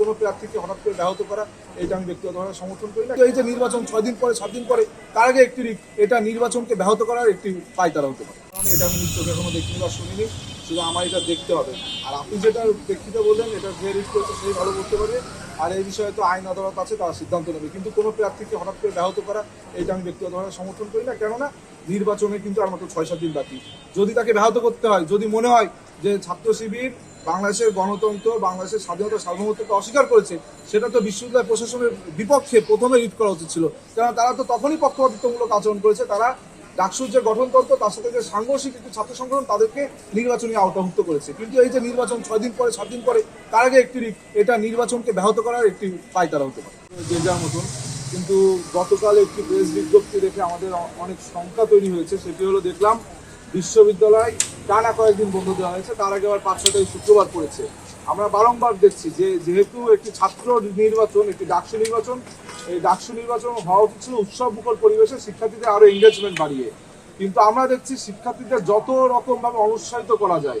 কোনো প্রার্থীকে হঠাৎ করে ব্যাহত করা এটা আমি ব্যক্তিগতভাবে সমর্থন করি না। এই যে নির্বাচন ছয় দিন পরে, সাত দিন পরে, তার আগে একটি এটা নির্বাচনকে ব্যাহত করার একটি পায়তারা হতে পারে। কারণ এটা আমি চোখে এখনও দেখিনি বা শুনিনি, শুধু আমার এটা দেখতে হবে। আর আপনি যেটা ব্যক্তিটা বললেন, এটা যে রিট করছে সেই ভালো করতে পারবে আর এই বিষয়ে তো আইন আদালত আছে, তারা সিদ্ধান্ত নেবে। কিন্তু কোনো প্রার্থীকে হঠাৎ করে ব্যাহত করা এটা আমি ব্যক্তিগতভাবে সমর্থন করি না। কেননা নির্বাচনে কিন্তু আর মাত্র ছয়, সাত দিন বাকি। যদি তাকে ব্যাহত করতে হয়, যদি মনে হয় যে ছাত্র শিবির বাংলাদেশের গণতন্ত্র, বাংলাদেশের স্বাধীনতা, সার্বভৌমত্বকে অস্বীকার করেছে, সেটা তো বিশ্ববিদ্যালয় প্রশাসনের বিপক্ষে প্রথমে রিট করা উচিত ছিল। কারণ তারা তো তখনই পক্ষপাতিত্বমূলক আচরণ করেছে, তারা ডাকসুর যে গঠনতন্ত্র, তার সাথে যে সাংঘর্ষিক একটি ছাত্র সংগঠন, তাদেরকে নির্বাচনী আওতাভুক্ত করেছে। কিন্তু এই যে নির্বাচন ছয় দিন পরে, সাত দিন পরে, তার আগে একটি এটা নির্বাচনকে ব্যাহত করার একটি পায়তারা হতে পারে। যে যার মতন। কিন্তু গতকাল একটি প্রেস বিজ্ঞপ্তি দেখে আমাদের অনেক শঙ্কা তৈরি হয়েছে, সেটি হলো দেখলাম বিশ্ববিদ্যালয় টানা কয়েকদিন বন্ধ দেওয়া হয়েছে, তার আগে আবার পাঁচ শুক্রবার পড়েছে। আমরা বারংবার দেখছি যে, যেহেতু একটি ছাত্র নির্বাচন, একটি ডাকসু নির্বাচন, এই ডাকসু নির্বাচন হওয়া উচিত ছিল উৎসব মুখর পরিবেশে শিক্ষার্থীদের আরও এঙ্গেজমেন্ট বাড়িয়ে। কিন্তু আমরা দেখছি শিক্ষার্থীদের যত রকম ভাবে অনুৎসাহিত করা যায়,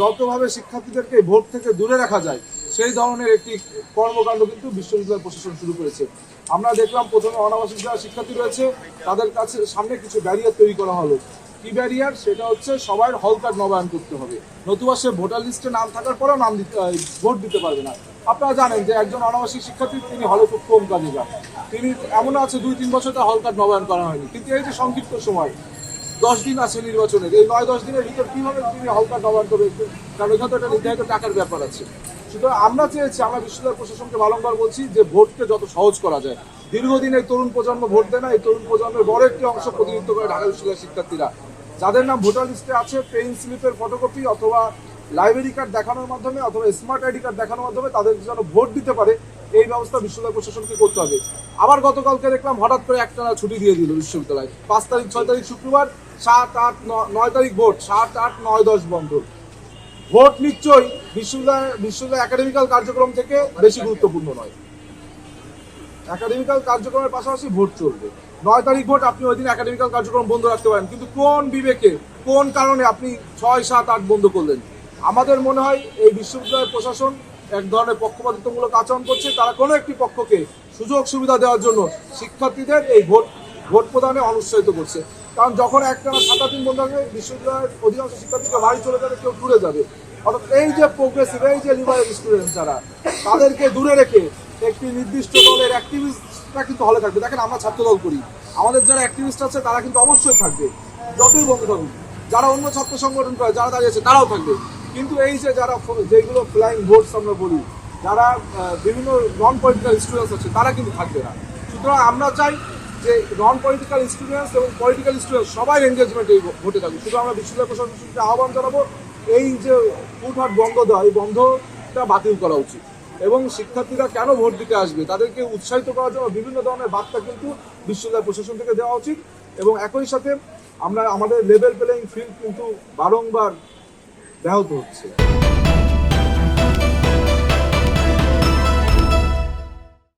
যতভাবে শিক্ষার্থীদেরকে ভোট থেকে দূরে রাখা যায়, সেই ধরনের একটি কর্মকাণ্ড কিন্তু বিশ্ববিদ্যালয় প্রশাসন শুরু করেছে। আমরা দেখলাম প্রথমে অনাবাসিক যারা শিক্ষার্থী রয়েছে, তাদের কাছে সামনে কিছু ব্যারিয়ার তৈরি করা হলো। কি ব্যারিয়ার সেটা হচ্ছে সবার হল কার্ড নবায়ন করতে হবে। নতুবা সে ভোটার লিস্টে নাম থাকার পরেও নাম দিতে ভোট দিতে পারবে না। আপনারা জানেন যে একজন অনাবাসিক শিক্ষার্থী, তিনি হলে খুব কম কাজে যান। তিনি এমন আছে, দুই তিন বছর তার হল কার্ড নবায়ন করা হয়নি। কিন্তু এই যে সংক্ষিপ্ত সময়, দশ দিন আছে নির্বাচনের। এই নয়, দশ দিনের ভিতর কীভাবে তিনি হলকা নবায়ন করবে? কারণ এখানে তো একটা নির্ধারিত টাকার ব্যাপার আছে। সুতরাং আমরা চেয়েছি, আমরা বিশ্ববিদ্যালয় প্রশাসনকে বারংবার বলছি যে ভোটকে যত সহজ করা যায়। দীর্ঘদিন এই তরুণ প্রজন্ম ভোট দেয় না, এই তরুণ প্রজন্মের বড় একটি অংশ প্রতিনিধিত্ব করে ঢাকা বিশ্ববিদ্যালয়ের শিক্ষার্থীরা। যাদের নাম ভোটার লিস্টে আছে পেইন স্লিপের ফটোকপি অথবা লাইব্রেরি কার্ড দেখানোর মাধ্যমে অথবা স্মার্ট আইডি কার্ড দেখানোর মাধ্যমে তাদের যেন ভোট দিতে পারে, এই ব্যবস্থা বিশ্ববিদ্যালয় প্রশাসনকে করতে হবে। আবার গতকালকে দেখলাম হঠাৎ করে একটানা ছুটি দিয়ে দিল বিশ্ববিদ্যালয়। পাঁচ তারিখ, ছয় তারিখ শুক্রবার, সাত, আট নয় তারিখ ভোট, সাত, আট, নয়, দশ বন্ধ। ভোট নিশ্চয়ই বিশ্ববিদ্যালয় বিশ্ববিদ্যালয় একাডেমিক্যাল কার্যক্রম থেকে বেশি গুরুত্বপূর্ণ নয়। একাডেমিক্যাল কার্যক্রমের পাশাপাশি ভোট চলবে। নয় তারিখ ভোট আপনি ওই দিন একাডেমিক্যাল কার্যক্রম বন্ধ রাখতে পারেন। কিন্তু কোন বিবেকে, কোন কারণে আপনি ছয়, সাত, আট বন্ধ করলেন? আমাদের মনে হয় এই বিশ্ববিদ্যালয়ের প্রশাসন এক ধরনের পক্ষপাতিত্বমূলক আচরণ করছে। তারা কোনো একটি পক্ষকে সুযোগ সুবিধা দেওয়ার জন্য শিক্ষার্থীদের এই ভোট ভোট প্রদানে অনুৎসাহিত করছে। কারণ যখন একটা সাত, আট দিন বন্ধ হবে বিশ্ববিদ্যালয়ের অধিকাংশ শিক্ষার্থীকে বাড়ি চলে যাবে, কেউ দূরে যাবে। অর্থাৎ এই যে প্রোগ্রেসিভ এই যে লিবারেল স্টুডেন্ট যারা, তাদেরকে দূরে রেখে একটি নির্দিষ্ট দলের অ্যাক্টিভিস্টরা কিন্তু হলে থাকবে। দেখেন আমরা ছাত্র দল করি। আমাদের যারা অ্যাক্টিভিস্ট আছে, তারা কিন্তু অবশ্যই থাকবে। যতই বন্ধ থাকুক, যারা অন্য ছাত্র সংগঠন করে, যারা দাঁড়িয়েছে তারাও থাকবে। কিন্তু এই যে যারা যেগুলো ফ্লাইং ভোটস আমরা বলি, যারা বিভিন্ন নন পলিটিক্যাল স্টুডেন্টস আছে, তারা কিন্তু থাকবে না। সুতরাং আমরা চাই যে নন পলিটিক্যাল স্টুডেন্টস এবং পলিটিক্যাল স্টুডেন্টস সবাই এনগেজমেন্ট এই ভোটে থাকুক। শুধু আমরা বিশ্ববিদ্যালয় প্রশাসনকে আহ্বান জানাব, এই যে ফুটহাট বন্ধ দেওয়া, এই বন্ধটা বাতিল করা উচিত। এবং শিক্ষার্থীরা কেন ভোট দিতে আসবে? তাদেরকে উৎসাহিত করার জন্য বিভিন্ন ধরনের বার্তা কিন্তু বিশ্ববিদ্যালয় প্রশাসন থেকে দেওয়া উচিত। এবং একই সাথে আমরা, আমাদের লেভেল প্লেয়িং ফিল্ড কিন্তু বারংবার ব্যাহত হচ্ছে।